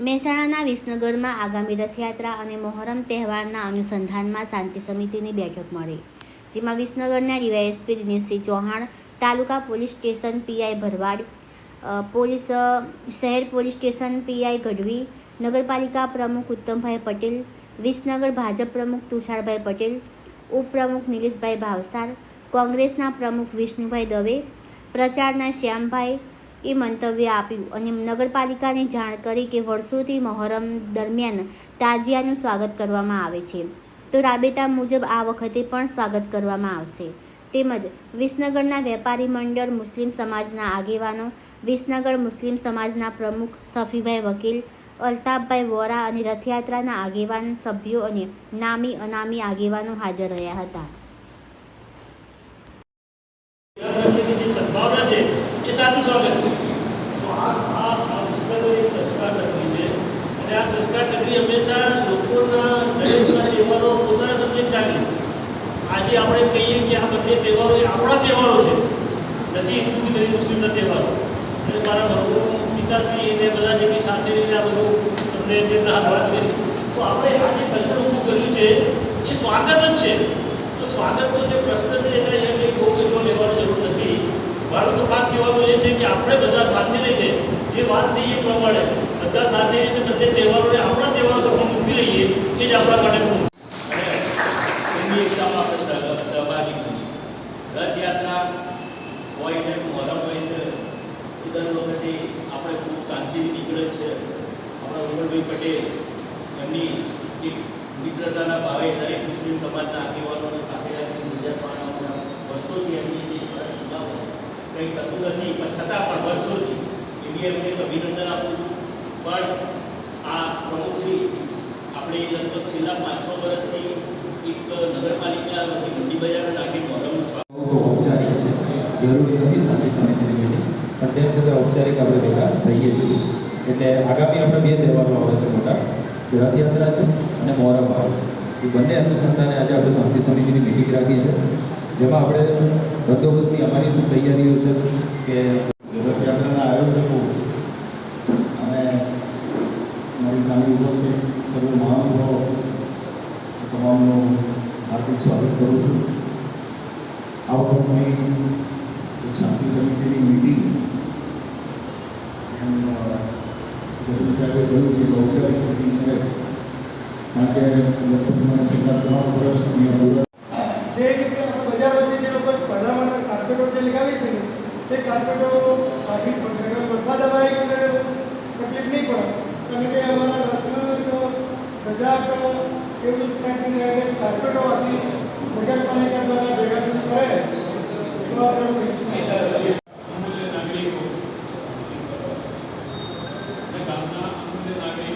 મહેસાણાના વિસનગરમાં આગામી રથયાત્રા અને મોહરમ તહેવારના અનુસંધાનમાં શાંતિ સમિતિની બેઠક મળી, જેમાં વિસનગરના ડીવાયએસપી દિનેશસિંહ ચૌહાણ, તાલુકા police station PI Bharwad police શહેર પોલીસ સ્ટેશન પીઆઈ ગઢવી, નગરપાલિકા પ્રમુખ ઉત્તમભાઈ પટેલ, વિસનગર ભાજપ પ્રમુખ તુષારભાઈ પટેલ, ઉપપ્રમુખ નિલેશભાઈ ભાવસાર, કોંગ્રેસના પ્રમુખ વિષ્ણુભાઈ દવે, પ્રચારના શ્યામભાઈ એ મંતવ્ય આપ્યું અને નગરપાલિકાને જાણ કરી કે વર્ષોથી મહોરમ દરમિયાન તાજિયાનું સ્વાગત કરવામાં આવે છે. તો રાબેતા મુજબ આ વખતે પણ સ્વાગત કરવામાં આવશે. તેમજ વિસનગરના વેપારી મંડળ મુસ્લિમ સમાજના આગેવાનો, વિસનગર મુસ્લિમ સમાજના પ્રમુખ સફીભાઈ વકીલ, અલ્તાફભાઈ વોરા અને રથયાત્રાના આગેવાન સભ્યો અને નામી અનામી આગેવાનો હાજર રહ્યા હતા પ્રત્યેની જે સદભાવના છે એ સાચું સ્વાગત છે તો આ આ આ વિશ્વની એક સંસ્કાર નગરી છે અને આ સંસ્કાર નગરી હંમેશા લોકોના દરેકના તહેવારો પોતાના સમજે ચાલી. આજે આપણે કહીએ કે આ બધે તહેવારો એ આપણા તહેવારો છે. નથી હિન્દુ કે નથી મુસ્લિમના તહેવારો. અને મારા મરહુમ પિતાશ્રી એને બધા જે કંઈ સાથે રહીને આ બધું તમને તેમના વાત કરી, તો આપણે આ જે કલ્ચર ઊભું કર્યું છે, એ સ્વાગત જ છે. તો સ્વાગતનો જે પ્રશ્ન છે, એના અહીંયા કંઈ બહુ લેવાનો જરૂર નથી. મારું તો ખાસ કહેવાનું એ છે કે આપણે બધા સાથે જે વાત થઈ એ પ્રમાણે બધા સાથે રહીને બંને તહેવારોને આપણા તહેવારો સાથે મૂકી લઈએ એ જ આપણા માટે એમની એકતામાં આપણે સહભાગી હોય છે, એ દર આપણે ખૂબ શાંતિથી નીકળે છે. આપણા ઉમરભાઈ પટેલ એમની એક મિત્રતાના ભાવે દરેક મુસ્લિમ સમાજના આગેવાનોને સાથે રાખીને ગુજરાત માનવના વર્ષોથી એમની જે કંઈ થતું નથી, પણ છતાં પણ વર્ષોથી એની એમને અભિનંદન આપું છું. પણ આ પ્રમુખશ્રી આપણે લગભગ છેલ્લા પાંચ છ વર્ષથી એક નગરપાલિકા વતી મંડી બજાર નાખી મોહરમનું સ્વાગત ઔપચારિક છે. જરૂરી નથી શાંતિ સમિતિની મિટિંગ પણ તેમ છતાં ઔપચારિક આપણે ભેગા થઈએ છીએ. એટલે આગામી આપણે બે તહેવારો આવે છે મોટા. રથયાત્રા છે અને મોહરમ આવે છે. એ બંને અનુસંધાને આજે આપણે શાંતિ સમિતિની મિટિંગ રાખી છે. જેમાં આપણે બંદોબસ્તની અમારી શું તૈયારીઓ છે કે તમામનું હાર્દિક સ્વાગત કરું છું. આ વખતની એક શાંતિ સમિતિની મિટિંગ એમ ગરીબ સાહેબે કહ્યું કે ઔપચારિક મિટિંગ છે. કારણ કે લગભગ મને છેલ્લા ત્રણ વર્ષ જે બજાર વચ્ચે જે લગાવી છે તે કાર્પેટો અગર વરસાદ આવે તકલીફ નહીં પડે. કારણ કે याचे तात्पर्य वाटली नगरपालिकेद्वारा वेगळं करे किंवा जर नागरिक